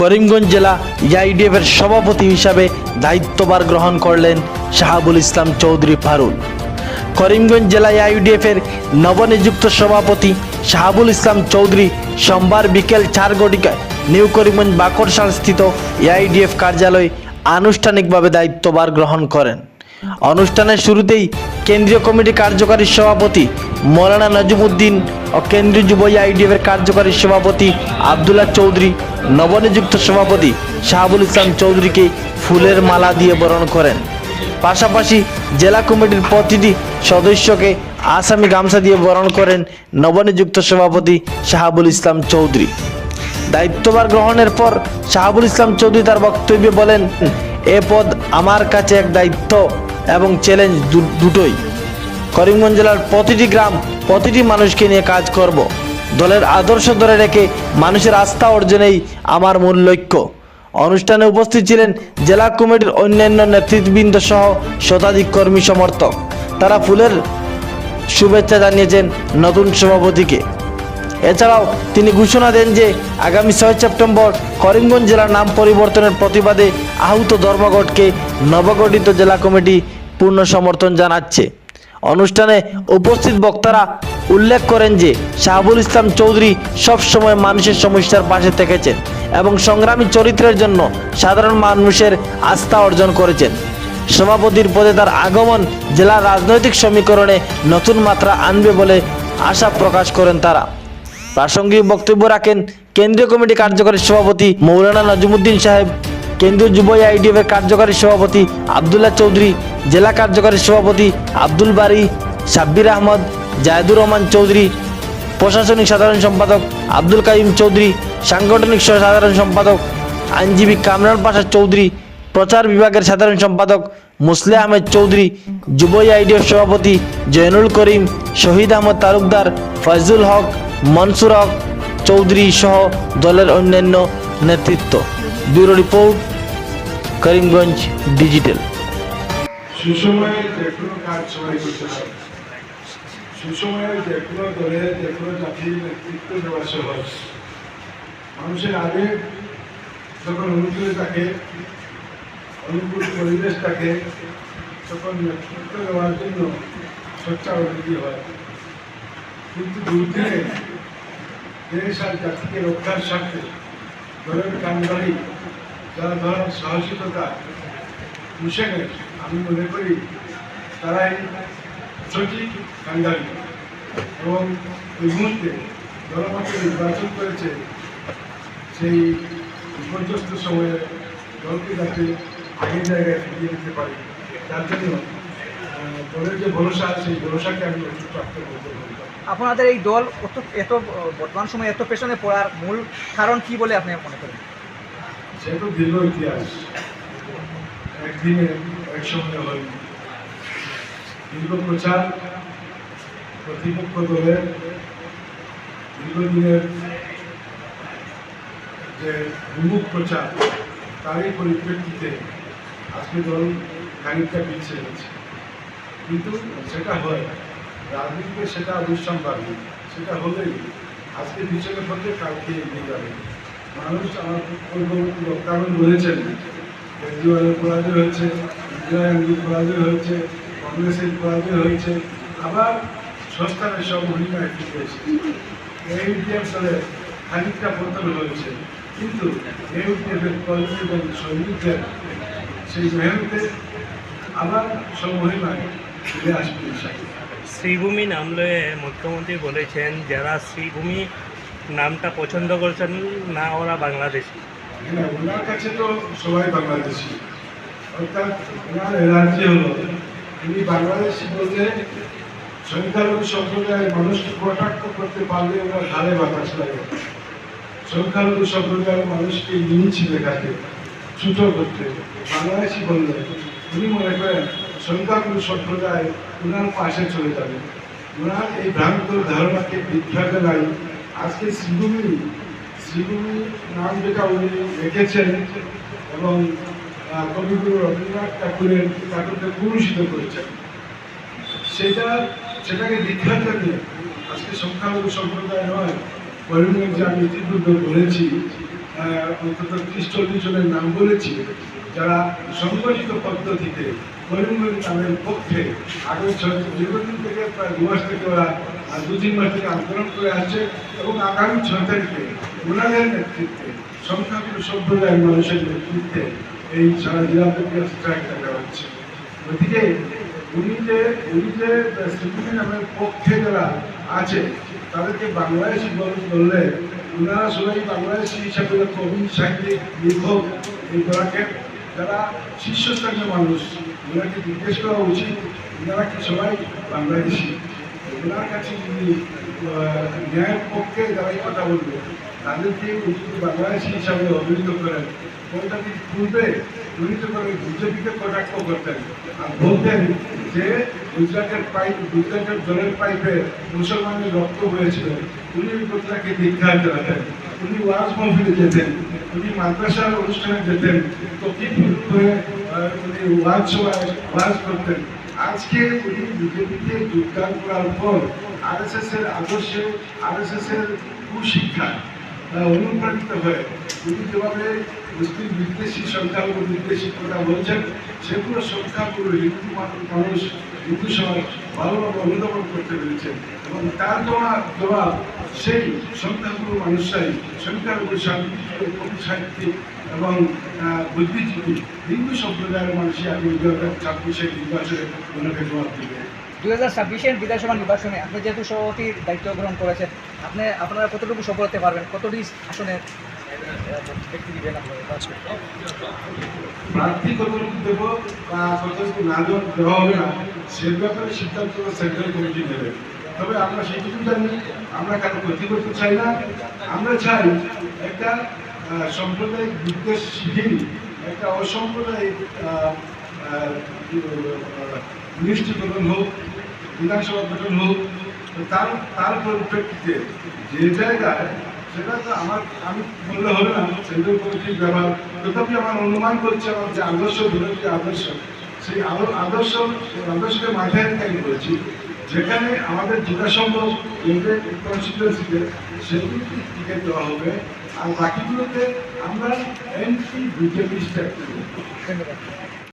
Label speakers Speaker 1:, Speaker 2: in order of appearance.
Speaker 1: করিমগঞ্জ জেলা ইআইডিএফ এর সভাপতি হিসাবে দায়িত্বভার গ্রহণ করলেন শাহাবুল ইসলাম চৌধুরী ফারুল। করিমগঞ্জ জেলা ইআইডিএফ এর নবনিযুক্ত সভাপতি শাহাবুল ইসলাম চৌধুরী সোমবার বিকেল চার ঘটিকায় নিউ করিমগঞ্জ বাকরশাল স্থিত এআইডিএফ কার্যালয়ে আনুষ্ঠানিকভাবে দায়িত্বভার গ্রহণ করেন। অনুষ্ঠানের শুরুতেই কেন্দ্রীয় কমিটি কার্যকারী সভাপতি মৌলানা নজিমুদ্দিন ও কেন্দ্রীয় যুব আইডিএফ এর কার্যকারী সভাপতি আবদুল্লাহ চৌধুরী, নবনিযুক্ত সভাপতি শাহাবুল ইসলাম চৌধুরীকে ফুলের মালা দিয়ে বরণ করেন। পাশাপাশি জেলা কমিটির প্রতিটি সদস্যকে আসামি গামছা দিয়ে বরণ করেন নবনিযুক্ত সভাপতি শাহাবুল ইসলাম চৌধুরী। দায়িত্বভার গ্রহণের পর শাহাবুল ইসলাম চৌধুরী তার বক্তব্যে বলেন, এ পদ আমার কাছে এক দায়িত্ব। এবং চ্যালেঞ্জ দুটোই। করিমগঞ্জ জেলার প্রতিটি গ্রাম, প্রতিটি মানুষকে নিয়ে কাজ করব। দলের আদর্শ ধরে রেখে মানুষের আস্থা অর্জনেই আমার মূল লক্ষ্য। অনুষ্ঠানে উপস্থিত ছিলেন জেলা কমিটির অন্যান্য নেতৃবৃন্দ সহ শতাধিক কর্মী সমর্থক। তারা ফুলের শুভেচ্ছা জানিয়েছেন নতুন সভাপতিকে। এছাড়াও তিনি ঘোষণা দেন যে, আগামী ছয় সেপ্টেম্বর করিমগঞ্জ জেলার নাম পরিবর্তনের প্রতিবাদে আহত ধর্মঘটকে নবগঠিত জেলা কমিটি পূর্ণ সমর্থন জানাচ্ছে। অনুষ্ঠানে উপস্থিত বক্তারা উল্লেখ করেন যে, শাহাবুল ইসলাম চৌধুরী সবসময় মানুষের সমস্যার পাশে থেকেছেন এবং সংগ্রামী চরিত্রের জন্য সাধারণ মানুষের আস্থা অর্জন করেছেন। সভাপতির পদে তার আগমন জেলার রাজনৈতিক সমীকরণে নতুন মাত্রা আনবে বলে আশা প্রকাশ করেন তারা। প্রাসঙ্গিক বক্তব্য রাখেন কেন্দ্রীয় কমিটি কার্যকরী সভাপতি মৌলানা নজমুদ্দিন সাহেব। কেন্দ্রীয় যুব আইডিএফ এর কার্যকারী সভাপতি আবদুল্লাহ চৌধুরী, জেলা কার্যকারী সভাপতি আব্দুল বারি, সাব্বির আহমদ, জায়দুর রহমান চৌধুরী, প্রশাসনিক সাধারণ সম্পাদক আব্দুল কাইম চৌধুরী, সাংগঠনিক সহ সাধারণ সম্পাদক আইনজীবী কামরান পাশা চৌধুরী, প্রচার বিভাগের সাধারণ সম্পাদক মুসলে আহমেদ চৌধুরী, যুব আইডিএফ সভাপতি জয়নুল করিম, শহীদ আহমদ তালুকদার, ফয়জুল হক, মনসুর হক চৌধুরী সহ দলের অন্যান্য নেতৃত্ব। Bureau report Karimganj digital.
Speaker 2: সুসময়ে যে কোনো কাজ সবাই করতে পারে। সুসময়ে যে কোনো দলের যে কোনো জাতির নেতৃত্ব দেওয়া সহজ। মানুষের আবেগ যখন অনুকূলে থাকে, অনুকূল পরিবেশ থাকে, তখন নেতৃত্ব দেওয়ার জন্য সোচ্চা উন্নতি হয়। কিন্তু দুর্দিনে দেশ আর জাতিকে রক্ষার স্বার্থে দলের কান্ডারি যারা ধরার সাহসিকতা মিশনের আমি মনে করি তারাই সঠিক কাঙ্গালি এবং ওই মুহূর্তে জনমত নির্বাচন করেছে সেই বিপর্যস্ত সময়ে দলকে যাতে আগের জায়গায় ফিরিয়ে দিতে পারি, তার জন্য দলের যে ভরসা, সেই ভরসাকে আমি প্রাপ্ত করতে পারি।
Speaker 3: আপনাদের এই দল অত, এত বর্তমান সময়ে এত পেছনে পড়ার মূল কারণ কি বলে আপনি মনে করেন?
Speaker 2: সে তো দীর্ঘ ইতিহাস। একদিনে এক সময় হয় দীর্ঘ প্রচার প্রতিপক্ষ দলের দীর্ঘদিনের যে বিমুখ প্রচার, তারই পরিপ্রেক্ষিতে আজকে দল খানিকটা পিছিয়ে গেছে। কিন্তু সেটা হয়, রাজনীতিতে সেটা অবশ্যম্ভাবী সেটা হলেই আজকে পিছনে পড়লে কালকে এগিয়ে যাবে। মানুষ আমার বক্তাগণ বলেছেন। কেজরিওয়ালের পরাজয় হয়েছে, ইন্দিরা গান্ধীর পরাজয় হয়েছে, কংগ্রেসের পরাজয় হয়েছে, আবার সস্তানের সব মহিমায় ফিরে এসেছে। এই ইতিহাসে খানিকটা পতন হয়েছে, কিন্তু এই ইতিহাসের কর্মী এবং সৈনিকদের সেই মেহনতে আবার সব মহিমায় ফিরে আসবে
Speaker 4: শ্রীভূমি নাম লয়ে মুখ্যমন্ত্রী বলেছেন, যারা শ্রীভূমি নামটা পছন্দ করছেন না ওরা বাংলাদেশি?
Speaker 2: ওনার কাছে তো সবাই বাংলাদেশি। অর্থাৎ ওনার এনার্জি হলো, উনি বাংলাদেশি বলতে সংখ্যালঘু সম্প্রদায়ের মানুষকে কটাক্ষ করতে পারলে ওনার ঘাড়ে বাতাস লাগে। সংখ্যালঘু সম্প্রদায়ের মানুষকে নিচে দেখাতে ছোট করতে। বাংলাদেশি বললে উনি মনে করেন সংখ্যালঘু সম্প্রদায় ওনার পাশে চলে যাবে। ওনার এই ভ্রান্ত ধারণাকে বিভ্রান্ত নাই আজকে শ্রীভূমি শ্রীভূমি নাম যেটা উনি রেখেছেন এবং কবিগুরু রবীন্দ্রনাথ ঠাকুরের ঠাকুরকে পুরুষিত করেছেন। সেটা, সেটাকে বিখ্যাত নিয়ে আজকে সংখ্যালঘু সম্প্রদায় নয় করিমগঞ্জে আমি ইতিপূর্বে বলেছি অন্তত ত্রিশ চল্লিশ নাম বলেছি, যারা সংগঠিত পদ্ধতিতে করিমগঞ্জ নামের পক্ষে আগামী ছয় দীর্ঘদিন থেকে প্রায় দু মাস থেকে ওরা দু তিন মাস থেকে আন্দোলন করে আসছে এবং আগামী ছয় তারিখে ওনাদের নেতৃত্বে সংখ্যাগুরু সম্প্রদায়ের মানুষের নেতৃত্বে এই সারা জেলা থেকে স্ট্রাইক দেখা হচ্ছে। গতিকে উনি যে উনি যে শ্রীভূমি নামের পক্ষে যারা আছে, তাদেরকে বাংলাদেশি বল- বললে ওনারা সবাই বাংলাদেশি হিসাবে কবি, সাহিত্যিক, লেখক এই দলাকে যারা শীর্ষস্থানীয় মানুষ, ওনাকে জিজ্ঞেস করা উচিত, ওনারা কি সবাই বাংলাদেশি? ওনার কাছে যদি ন্যায়ের পক্ষে যারা কথা বলবে, তাদেরকে বাংলাদেশি হিসাবে অভিহিত করেন। কোনটা কি পূর্বে উনি তো করে বিজেপিকে কটাক্ষ করতেন। বলতেন যে গুজরাটের পাইপ গুজরাটের জলের পাইপে মুসলমানের রক্ত হয়েছিল উনি কথাকে দীক্ষা চালাতেন উনি ওয়াজ মহফিলে যেতেন। উনি মাদ্রাসার অনুষ্ঠানে যেতেন। তো কি হয়ে উনি ওয়াজ ওয়াজ করতেন? আজকে উনি বিজেপিতে যোগদান করার পর আর এস এস এর আদর্শে আর এস এস এর কুশিক্ষা অনুপ্রাণিত হয়ে উনি যেভাবে মুসলিম বিদ্বেষী সংখ্যালঘু বিদ্বেষী কথা বলছেন সেগুলো সংখ্যাগুলো হিন্দু মানুষ হিন্দু সমাজ ভালোভাবে অনুধাবন করতে পেরেছেন এবং তার দেওয়া জবাব সেই সংখ্যাগুলো মানুষরাই সংখ্যালঘু সাহিত্যিক এবং বুদ্ধিজীবী হিন্দু সম্প্রদায়ের মানুষই আমি দু হাজার ছাব্বিশের নির্বাচনে ওনাকে জবাব দেবে।
Speaker 3: দুই হাজার ছাব্বিশের বিধানসভা নির্বাচনে আপনি যেহেতু সভাপতির দায়িত্ব গ্রহণ করেছেন, আপনি, আপনারা কতটুকু সফল হতে পারবেন? কতটি আসনে,
Speaker 2: প্রার্থী কতটুকু দেবো বা কতটুকু না দেওয়া হবে না সে ব্যাপারে সিদ্ধান্ত সেন্ট্রাল কমিটি নেবে। তবে আমরা সেইটুকু জানি, আমরা কারও ক্ষতি করতে চাই না। আমরা চাই একটা সাম্প্রদায়িক বিদ্বেষহীন, একটা অসাম্প্রদায়িক মিনিস্ট্রি গঠন হোক, বিধানসভা গঠন হোক তার তার পরিপ্রেক্ষিতে যে জায়গায় সেটা তো আমার, আমি বললে হবে না সেন্ট্রাল কমিটির ব্যবহার। তথাপি আমার অনুমান করছে আমার যে আদর্শ বিরোধী আদর্শ, সেই আদর- আদর্শ, আদর্শকে মাথায় আমি বলছি, যেখানে আমাদের যেটা সম্ভব কনস্টিটুয়েন্সিতে সেগুলিকে টিকিট দেওয়া হবে। আর বাকিগুলোতে আমরা এমপি বিজেপি
Speaker 3: ধন্যবাদ